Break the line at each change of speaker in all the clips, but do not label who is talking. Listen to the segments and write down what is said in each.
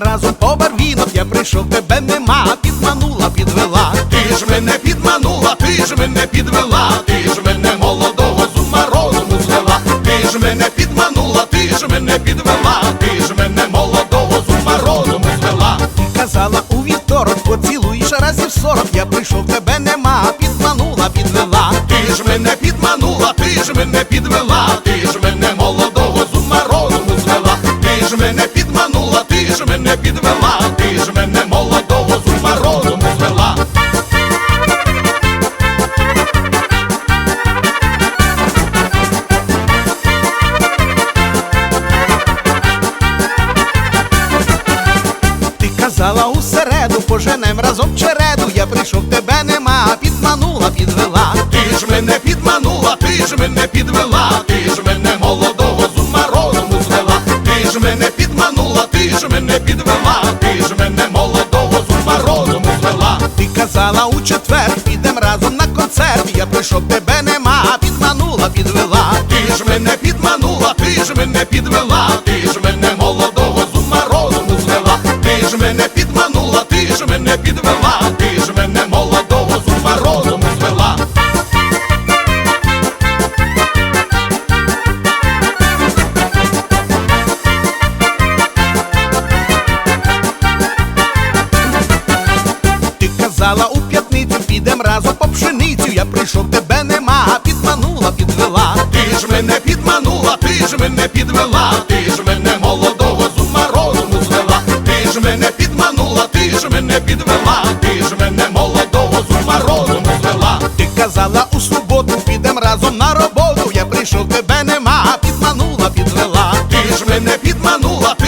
разок по барвінок я прийшов, тебе нема, підманула, підвела.
Ти ж мене hep gidip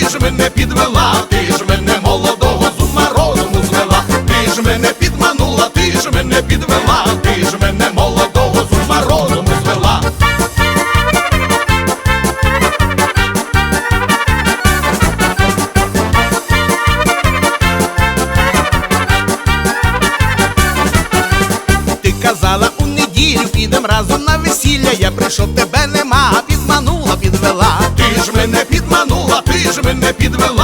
ти ж мене підвела, ти ж
Give them a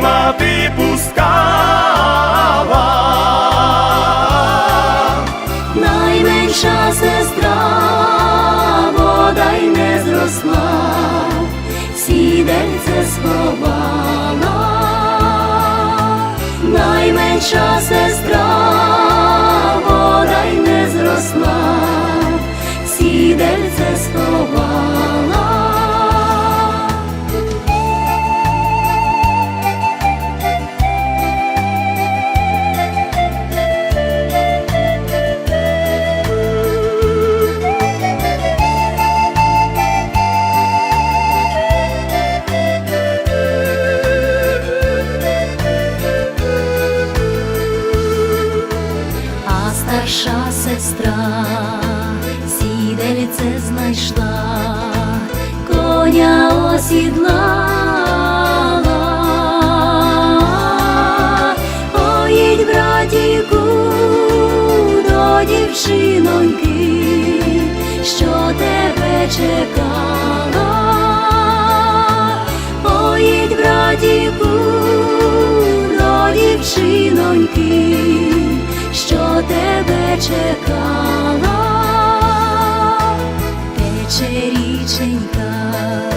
очима
ти пускала,
найменша сестра, бодай не зросла, сідельце сховала, найменша сестра, бодай не зросла. чекала, поїдь в радіку, родівчиноньки, що тебе чекала, тече річенька.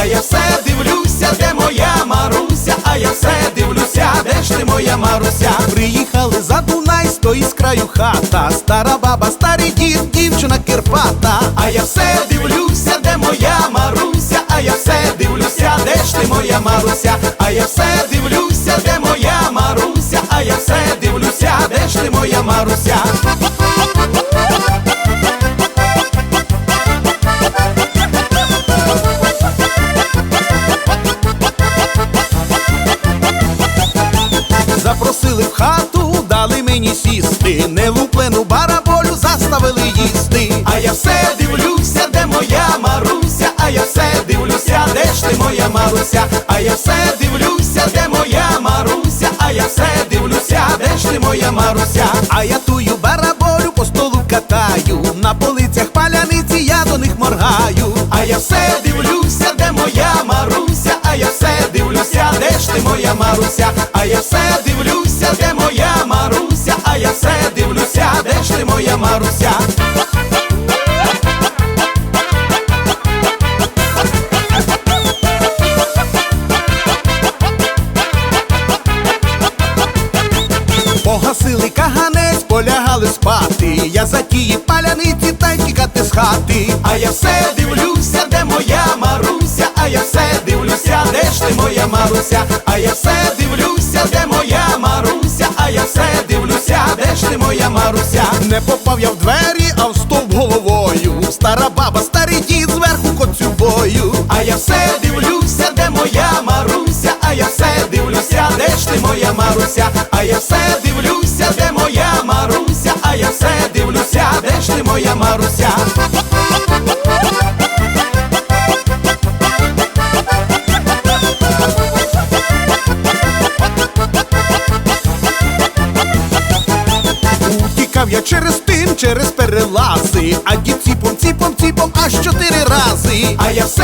А
я все дивлюся, де моя Маруся, а я все дивлюся, де ж ти моя Маруся. Приїхали за Дунай, стоїть з краю хата. Стара баба, старий дід, дівчина кирпата. А я все дивлюся, де моя Маруся, а я все дивлюся, де ж ти моя Маруся, а я все дивлюся, де моя Маруся, а я все дивлюся, де ж ти моя Маруся. Заставили сни. А я все дивлюся, де моя Маруся, а я все дивлюся, де ж ти моя Маруся, а я все дивлюся, де моя Маруся, а я все дивлюся, де ж ти моя Маруся, а я тую бараболю по столу катаю, на полицях паляниці я до них моргаю, а я все моя Маруся, а я все дивлюся, де моя Маруся, а я все дивлюся, де ж ти моя Маруся. Не попав я в двері, а в стовп головою. Стара баба, старий дід зверху коцюбою. А я все дивлюся, де моя Маруся, а я все дивлюся, де ж ти моя Маруся, а я все дивлюся, де моя Маруся, а я все дивлюся, де ж ти моя Маруся. Перелази, а дід ціпом, ціпом, ціпом аж чотири рази. А я все